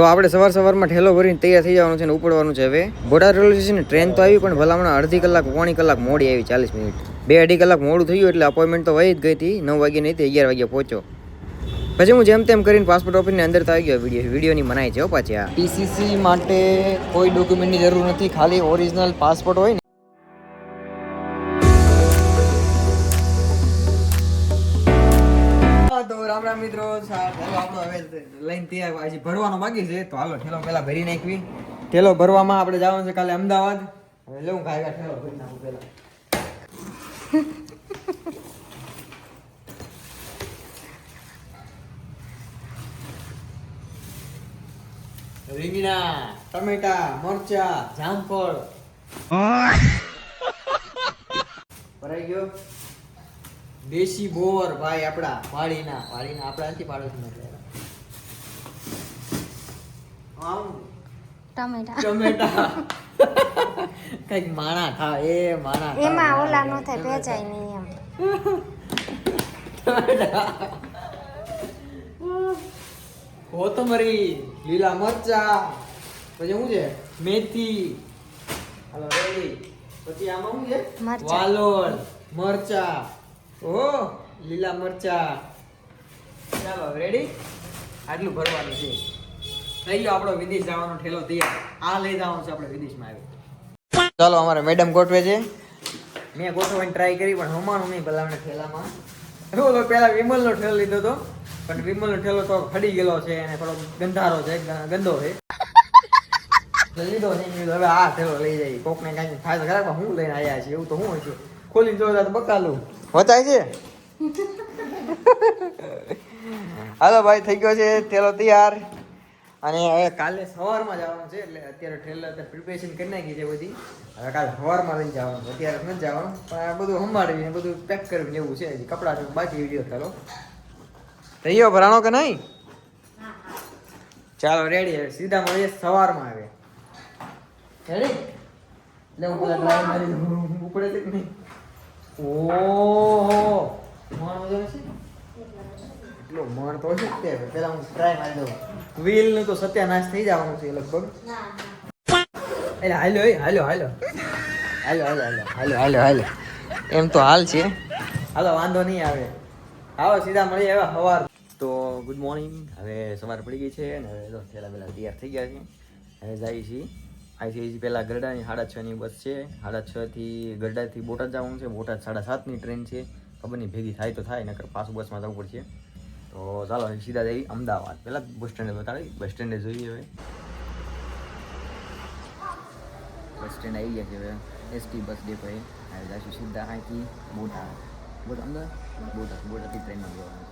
તો આપણે સવાર સવારમાં ઠેલો ભરીને તૈયાર થઈ જવાનું છે ને ઉપડવાનું છે હવે. બોટાદ રેલવે સ્ટેશન ટ્રેન તો આવી, પણ ભલામણ અડધી કલાક, પોણી કલાક મોડી આવી, ચાલીસ મિનિટ. બે અઢી કલાક મોડું થયું એટલે અપોઇન્ટમેન્ટ તો વહી જ ગઈ હતી. નવ વાગે નહીં અગિયાર વાગે પહોંચ્યો. પછી હું જેમ તેમ કરીને પાસપોર્ટ ઓફિસની અંદર તો આવી ગયો. વીડિયો વિડીયોની મનાય છે પાછી આ. પીસીસી માટે કોઈ ડોક્યુમેન્ટની જરૂર નથી. ખાલી ઓરિજિનલ પાસપોર્ટ હોય ને. મિત્રો આપણો હવે લઈને ત્યાં હજી ભરવાનો બાકી છે તો હાલો ઠેલો પેલા ભરી નાખવી. ઠેલો ભરવામાં આપણે જવાનું છે કાલે અમદાવાદ. હવે લઉં કાંઈ ઠેલો ભરી નાખું પેલા રીંગણા ટમેટા મરચા જામફળ. ભરાઈ ગયો? દેશી બોર ભાઈ આપડા વાડીના વાડીના આપડા નથી પાડોશી આમ ટમેટા. ટમેટા. કંઈક માણા થા એ માણા એમાં ઓલા નો થાય ભેજાય નહીં એમ. કોથમરી લીલા મરચા પછી શું છે? મેથી. હાલો રેડી. પછી આમાં શું છે. વાલોળ મરચા. ઓહો લીલા મરચા. ચાલો રેડી આટલું ભરવાનું છે. થઈ ગયો આપણો વિદેશ જવાનો ઠેલો તૈયાર. આ લઈ જવાનું છે આપણે વિદેશમાં આવી. ચાલો, અમારે મેડમ ગોઠવે છે. મેં ગોઠવવાની ટ્રાય કરી, પણ હમાણું નહીં ભલામણે ઠેલામાં. ઓલો પેલા વિમલનો ઠેલો લીધો હતો, પણ વિમલનો ઠેલો તો ખડી ગયેલો છે અને થોડો ગંધારો છે ગંદો છે. લીધો નહીં હવે આ ઠેલો લઈ જાય કોકને કાંઈ તો ખરા હું લઈને આવ્યા છે એવું તો હું છે. ખોલીને જોતા તો બકાલું. વચાય છે? હાલો ભાઈ, થઈ ગયો છે તેલો તૈયાર. અને હવે કાલે સવારમાં જવાનું છે, એટલે અત્યારે ઠેલા પ્રિપેરેશન કરી નાખી છે બધી. હવે કાલે સવારમાં લઈને જવાનું અત્યારે નથી જવાનું, પણ આ બધું સંભાળવીને બધું પેક કરીને એવું છે કપડાં બાકી વીડિયો ચાલો. થઈ ગયો ભરાણો કે નહીં? ચાલો રેડી સીધા મળીએ સવારમાં આવે રેડી એટલે. ઉપડે છે કે નહીં? ઓહો. મણ વજન છે? એટલો મણ તો છે તે. પેલા હું ટ્રાય મારી દઉં. વ્હીલનું તો સત્યાનાશ થઈ જવાનું છે લગભગ. એટલે હાલો હાલો હાલો. હાલો હાલો હાલો હાલો હાલો હાલ્યો એમ તો હાલ છે. હાલો વાંધો નહીં આવે. આવો સીધા મળી આવ્યા સવાર. તો ગુડ મોર્નિંગ હવે સવાર પડી ગઈ છે અને હવે થેલા પહેલાં તૈયાર થઈ ગયા છે હવે જઈએ છીએ અહીંથી પહેલાં ગરડાની સાડા છની બસ છે. સાડા છથી ગરડાથી બોટાદ જવાનું છે. બોટાદ સાડા સાતની ટ્રેન છે. ખબર નહીં ભેગી થાય તો થાય નકર પાછું બસમાં જવું પડશે. તો ચાલો સીધા જઈ અમદાવાદ. પહેલાં બસ સ્ટેન્ડે બતાવી બસ સ્ટેન્ડે જોઈએ હવે. બસ સ્ટેન્ડ આવી ગયા છે હવે. એસટી બસ ડે એ. હવે જઈશું સીધા અહીંથી બોટાદ. બોટાદ અમદાવાદ? બોટાદ. બોટાદથી ટ્રેનમાં જવાનું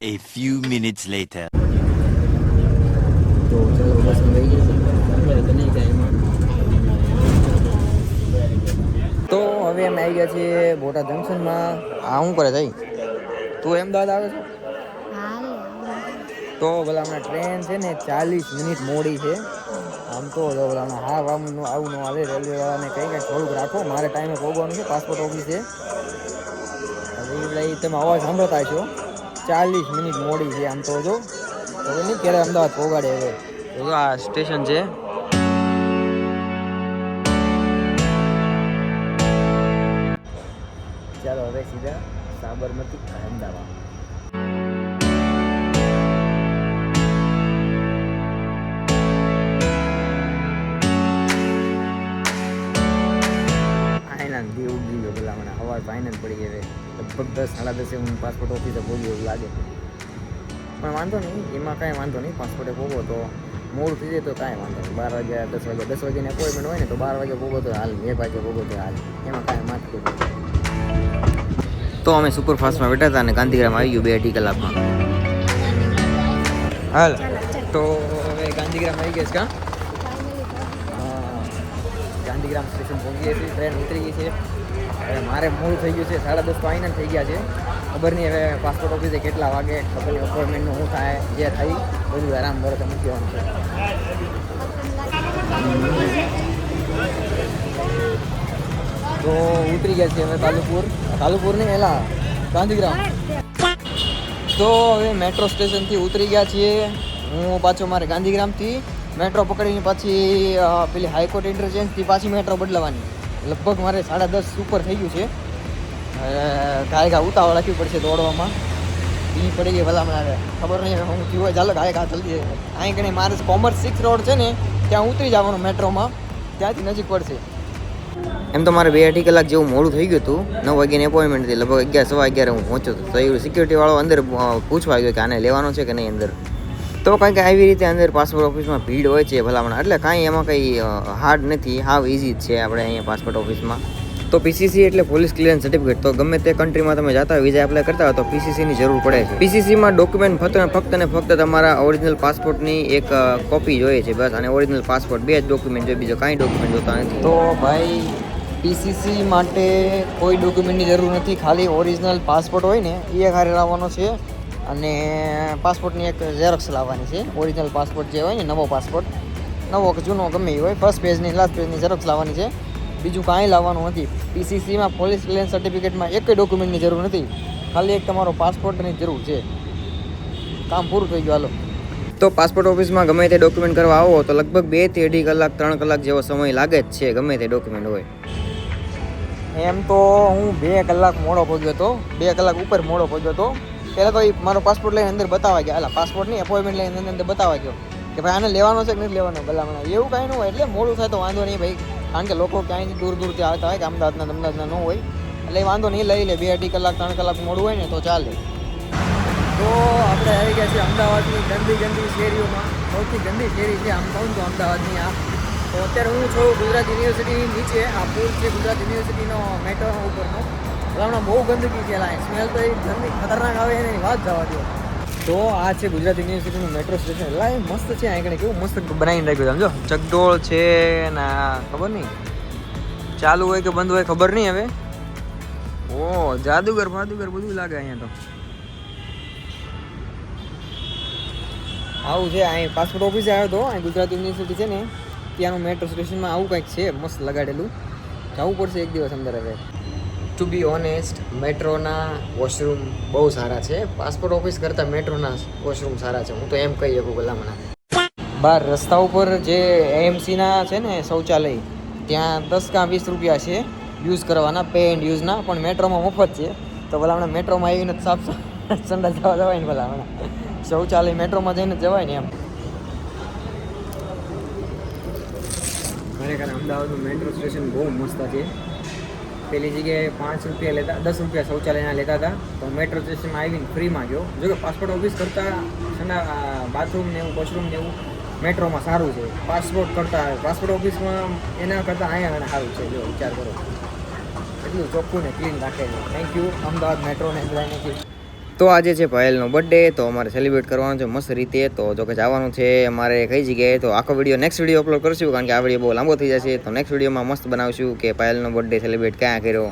A few minutes later. તો ચાલો બસ લઈ તો હવે અમે આવી ગયા છીએ બોટાદ જંકશનમાં. આ શું કરે થઈ તું અમદાવાદ આવે છે? તો ભલા હમણાં ટ્રેન છે ને ચાલીસ મિનિટ મોડી છે. આમ તો ભલા હા આમ આવું ન આવે રેલવે વાળાને કંઈ કંઈક થોડુંક રાખો. મારે ટાઈમે પહોંચવાનું છે પાસપોર્ટ ઓફિસે હવે એ બધા તમે અવાજ સાંભળતા છો ચાલીસ મિનિટ મોડી છે આમ તો જો. તો નહીં, ક્યારે અમદાવાદ પહોંચાડે હવે? આ સ્ટેશન છે. હવે સીધા સાબરમતી અમદાવાદ ફાઇનાન્સ બી ગયો પેલા મને સવાર ફાઇનાન્સ પડી હવે. લગભગ દસ, સાડા દસે હું પાસપોર્ટ ઓફિસે પહોંચ્યો એવું લાગે. પણ વાંધો નહીં, એમાં કાંઈ વાંધો નહીં પાસપોર્ટે પહોંચો તો મોડું થઈ જાય તો કાંઈ વાંધો નહીં. બાર વાગ્યા, દસ વાગ્યા, દસ વાગ્યાની અપોઇન્ટમેન્ટ હોય ને તો બાર વાગે પહોંચો તો હાલ એક વાગે પહોંચો તો હાલ. એમાં કાંઈ માથું તો અમે સુપરફાસ્ટમાં બેઠા હતા અને ગાંધીગ્રામ આવી ગયું બે અઢી કલાકમાં. હાલ, તો હવે ગાંધીગ્રામ આવી ગયા છે ગાંધીગ્રામ સ્ટેશન પહોંચી ગયા છે ટ્રેન ઉતરી ગઈ છે. હવે મારે મોડું થઈ ગયું છે, સાડા દસ ફાઇનલ થઈ ગયા છે. ખબર નહીં હવે પાસપોર્ટ ઓફિસે કેટલા વાગે, ખબર અપોઇન્ટમેન્ટનું શું થાય, જે થાય, બધું આરામ ભરોસે તમે કહેવાનું છે. તો ઉતરી ગયા છે અમે તાલુપુર તાલુપુર નહીં એલા, ગાંધીગ્રામ. તો હવે મેટ્રો સ્ટેશનથી ઉતરી ગયા છીએ. હું પાછો મારે ગાંધીગ્રામથી મેટ્રો પકડીને પાછી પેલી હાઈકોર્ટ ઇન્ટરચેન્જથી પાછી મેટ્રો બદલાવાની. લગભગ મારે સાડા દસ ઉપર થઈ ગયું છે. ગાય ગા ઉતાવળ રાખવી પડશે દોડવામાં. ઈ પડી ગઈ ભલા મને ખબર નહીં હું થયું હોય, ચાલો ગાય ગા જલ્દી. અહીં કણે મારે કોમર્સ સિક્સ રોડ છે ને, ત્યાં ઉતરી જવાનું મેટ્રોમાં. ત્યાંથી નજીક પડશે. એમ તો મારે બે અઢી કલાક જેવું મોડું થઈ ગયું હતું. નવ વાગ્યાની એપોઇન્ટમેન્ટ હતી. લગભગ અગિયાર, સવા અગિયાર હું પહોંચ્યો હતો. તો એ સિક્યુરિટી વાળો અંદર પૂછવા ગયો કે આને લેવાનો છે કે નહીં અંદર. તો કંઈક આવી રીતે અંદર પાસપોર્ટ ઓફિસમાં ભીડ હોય છે ભલામણ. એટલે કાંઈ એમાં કંઈ હાર્ડ નથી. હાવ ઇઝી જ છે આપણે અહીંયા પાસપોર્ટ ઓફિસમાં તો પીસીસી એટલે પોલીસ ક્લિયરન્સ સર્ટિફિકેટ તો ગમે તે કન્ટ્રીમાં તમે જતા વિઝા એપ્લાય કરતા હોય, તો પીસીસીની જરૂર પડે છે. પીસીસીમાં ડોક્યુમેન્ટ ફક્ત ને ફક્ત તમારા ઓરિજિનલ પાસપોર્ટની એક કોપી જોઈએ છે બસ, અને ઓરિજિનલ પાસપોર્ટ બે જ ડોક્યુમેન્ટ જોઈએ, બીજો કાંઈ ડોક્યુમેન્ટ જોતા નથી. તો ભાઈ પીસીસી માટે કોઈ ડોક્યુમેન્ટની જરૂર નથી, ખાલી ઓરિજિનલ પાસપોર્ટ હોય ને, એ એક લાવવાનો છે. અને પાસપોર્ટની એક ઝેરોક્સ લાવવાની છે. ઓરિજિનલ પાસપોર્ટ જે હોય ને, નવો પાસપોર્ટ નવો કે જૂનો ગમે એ હોય ફર્સ્ટ પેજની લાસ્ટ પેજની ઝેરોક્સ લાવવાની છે. બીજું કાંઈ લાવવાનું નથી. પીસીસીમાં પોલીસ ક્લિયરન્સ સર્ટિફિકેટમાં એક ડોક્યુમેન્ટની જરૂર નથી. ખાલી એક તમારો પાસપોર્ટની જરૂર છે. કામ પૂરું થઈ ગયું હાલો. તો પાસપોર્ટ ઓફિસમાં ગમે તે ડોક્યુમેન્ટ કરવા આવો તો લગભગ બેથી અઢી કલાક ત્રણ કલાક જેવો સમય લાગે જ છે ગમે તે ડોક્યુમેન્ટ હોય. એમ તો હું બે કલાક મોડો પહોંચ્યો હતો. બે કલાક ઉપર મોડો પહોંચ્યો હતો. પહેલાં તો એ મારો પાસપોર્ટ લઈને અંદર બતાવવા ગયા. એટલે પાસપોર્ટની એપોઇન્ટમેન્ટ લઈને અંદર બતાવવા ગયો. કે ભાઈ આને લેવાનો છે કે નથી લેવાનો? ભલામણ એવું કાંઈ ન હોય. એટલે મોડું થાય તો વાંધો નહીં ભાઈ. કારણ કે લોકો ક્યાંય દૂર દૂરથી આવતા હોય કે અમદાવાદના અમદાવાદના ન હોય. એટલે વાંધો નહીં, લઈ લે, બે અઢી કલાક, ત્રણ કલાક મોડું હોય ને તો ચાલે. તો આપણે આવી ગયા છીએ અમદાવાદની ગંદી ગંદી શેરીઓમાં. સૌથી ગંદી શેરી છે, આમ કહું તો અમદાવાદની આ. તો અત્યારે હું છું ગુજરાત યુનિવર્સિટીની નીચે, આ પુલ છે ગુજરાત યુનિવર્સિટીનો મેટર ઉપરનો હમણાં બહુ ગંદકી છે, લાય. સ્મેલ તો એ ગંદી, ખતરનાક આવે એની વાત જવા દો તો આ છે ગુજરાત યુનિવર્સિટીનું મેટ્રો સ્ટેશન એટલે મસ્ત છે, આ કેવું મસ્ત બનાવીને રાખ્યું સમજો? ચકડોળ છે ને ખબર નહીં. ચાલુ હોય કે બંધ હોય ખબર નહીં હવે. ઓ, જાદુગર ફાદુગર બધું લાગે અહીંયા તો. આવું છે, અહીં પાસપોર્ટ ઓફિસે આવ્યો હતો અહીં ગુજરાત યુનિવર્સિટી છે ને, ત્યાંનું મેટ્રો સ્ટેશનમાં આવું કંઈક છે, મસ્ત લગાડેલું. જવું પડશે એક દિવસ અંદર હવે. ટુ બી ઓનેસ્ટ મેટ્રોના વોશરૂમ બહુ સારા છે. પાસપોર્ટ ઓફિસ કરતાં મેટ્રોના વોશરૂમ સારા છે. હું તો એમ કહી શકું ભલામણા બહાર રસ્તા ઉપર જે એએમસીના છે ને શૌચાલય, ત્યાં દસ કાં વીસ રૂપિયા છે યુઝ કરવાના પે એન્ડ યુઝના પણ મેટ્રોમાં મફત છે. તો ભલામણા મેટ્રોમાં આવીને જ સાફ સંડા જવા જવાય ને ભલામણા. શૌચાલય મેટ્રોમાં જઈને જવાય ને એમ. ખરેખર અમદાવાદનું મેટ્રો સ્ટેશન બહુ મસ્ત છે. પેલી જગ્યાએ પાંચ રૂપિયા લેતા, દસ રૂપિયા શૌચાલયના લેતા હતા. તો મેટ્રો સ્ટેશનમાં આવીને ફ્રીમાં ગયો. જો કે પાસપોર્ટ ઓફિસ કરતાં સંડા બાથરૂમ ને એવું વોશરૂમ ને એવું મેટ્રોમાં સારું છે. પાસપોર્ટ કરતાં પાસપોર્ટ ઓફિસમાં એના કરતાં અહીંયા સારું છે, જો વિચાર કરો. એટલું ચોખ્ખું ને ક્લીન રાખે છે થેન્ક યુ અમદાવાદ મેટ્રોને બધાને તો આજે છે પાયલનો બર્થડે તો અમારે સેલિબ્રેટ કરવાનો છે મસ્ત રીતે. તો જો કે જવાનું છે અમારે કઈ જગ્યાએ, તો આખો વીડિયો નેક્સ્ટ વીડિયો અપલોડ કરશું, કારણ કે આ વીડિયો બહુ લાંબો થઈ જશે. તો નેક્સ્ટ વિડીયોમાં મસ્ત બનાવશું કે પાયલનો બર્થડે સેલિબ્રેટ ક્યાં કર્યો.